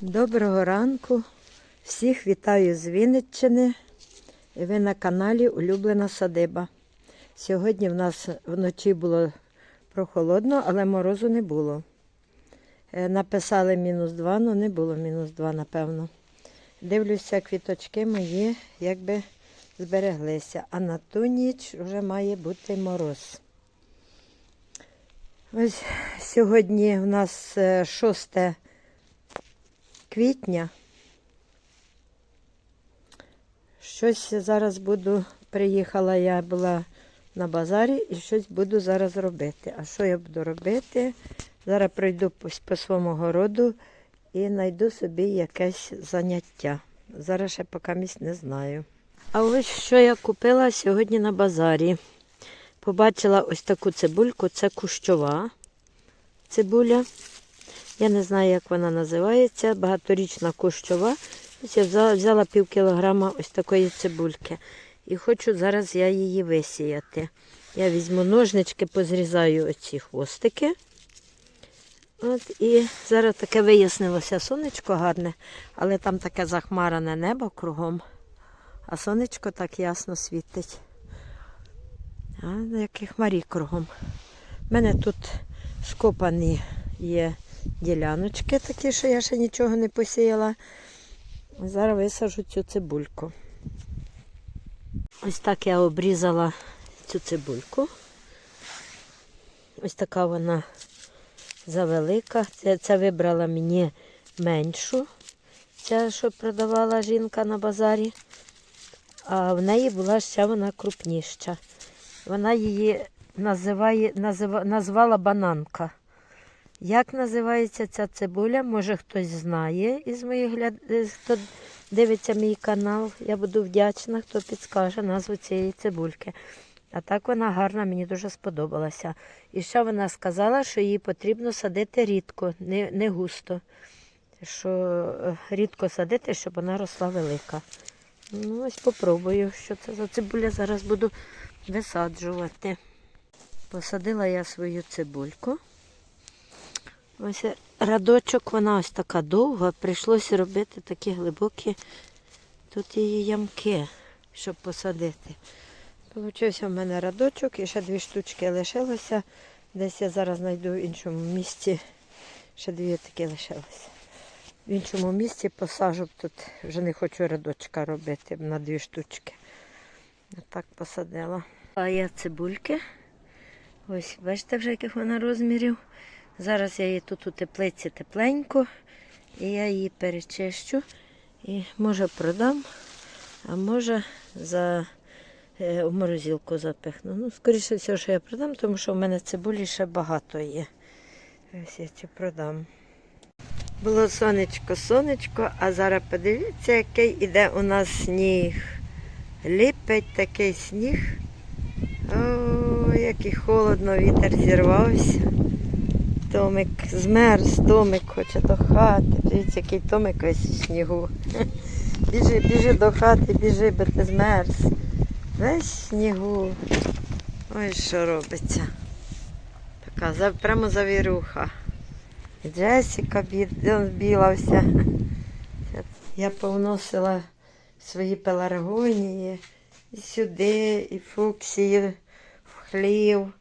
Доброго ранку. Всіх вітаю з Вінниччини. І ви на каналі Улюблена Садиба. Сьогодні в нас вночі було прохолодно, але морозу не було. Е, Написали мінус 2, але не було мінус 2, напевно. Дивлюся, квіточки мої якби збереглися. А на ту ніч вже має бути мороз. Ось сьогодні в нас е, 6 квітня. Щось зараз буду, приїхала я була на базарі і щось буду зараз робити. А що я буду робити? Зараз пройду по, своєму городу і знайду собі якесь заняття. Зараз ще поки місць не знаю. А ось що я купила сьогодні на базарі. Побачила ось таку цибульку, це кущова цибуля. Я не знаю, як вона називається, багаторічна кущова. Я взяла, взяла пів кілограма ось такої цибульки. І хочу зараз я її висіяти. Я візьму ножнички, позрізаю оці хвостики. От, і зараз таке вияснилося сонечко гарне, але там таке захмарене небо кругом, а сонечко так ясно світить. А які хмарі кругом. У мене тут скопані є діляночки такі, що я ще нічого не посіяла. Зараз висажу цю цибульку. Ось так я обрізала цю цибульку. Ось така вона завелика. Це, це вибрала мені меншу, ця, що продавала жінка на базарі. А в неї була ще вона крупніша. Вона її називає, назива, назвала бананка. Як називається ця цибуля? Може хтось знає із моїх гляд... е, хто дивиться мій канал. Я буду вдячна, хто підскаже назву цієї цибульки. А так вона гарна, мені дуже сподобалася. І ще вона сказала, що її потрібно садити рідко, не, не густо. Що е, рідко садити, щоб вона росла велика. Ну, ось попробую, що це за цибуля. Зараз буду висаджувати. Посадила я свою цибульку. Ось радочок, вона ось така довга. Прийшлося робити такі глибокі тут її ямки, щоб посадити. Получився в мене радочок і ще дві штучки лишилося. Десь я зараз знайду в іншому місці. Ще дві такі лишилися. В іншому місці посажу тут. Вже не хочу радочка робити на дві штучки. Отак посадила. А я цибульки. Ось, бачите, вже яких вона розмірів. Зараз я її тут у теплиці тепленько. І я її перечищу. І може продам, а може за е, в морозилку запихну. Ну, скоріше всього, що я продам, тому що в мене цибулі ще багато є. Ось я цю продам. Було сонечко, сонечко, а зараз подивіться, який іде у нас сніг. Ліпить такий сніг. О, який холодно, вітер зірвався. Томик змерз, Томик хоче до хати. Дивіться, який Томик весь у снігу. Біжи, біжи до хати, біжи, бо ти змерз. Весь снігу. Ой, що робиться. Така прямо завіруха. Джесіка бід- біла вся. Я повносила свої пеларгонії і сюди, і фуксії, в хлів.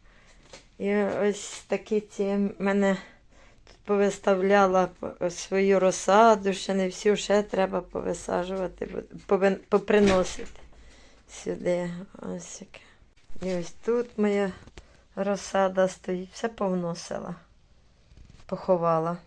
І ось такі ці мене тут повиставляла свою розсаду, ще не всю, ще треба повисаджувати, поприносити сюди. Ось яке. І ось тут моя розсада стоїть, все повносила, поховала.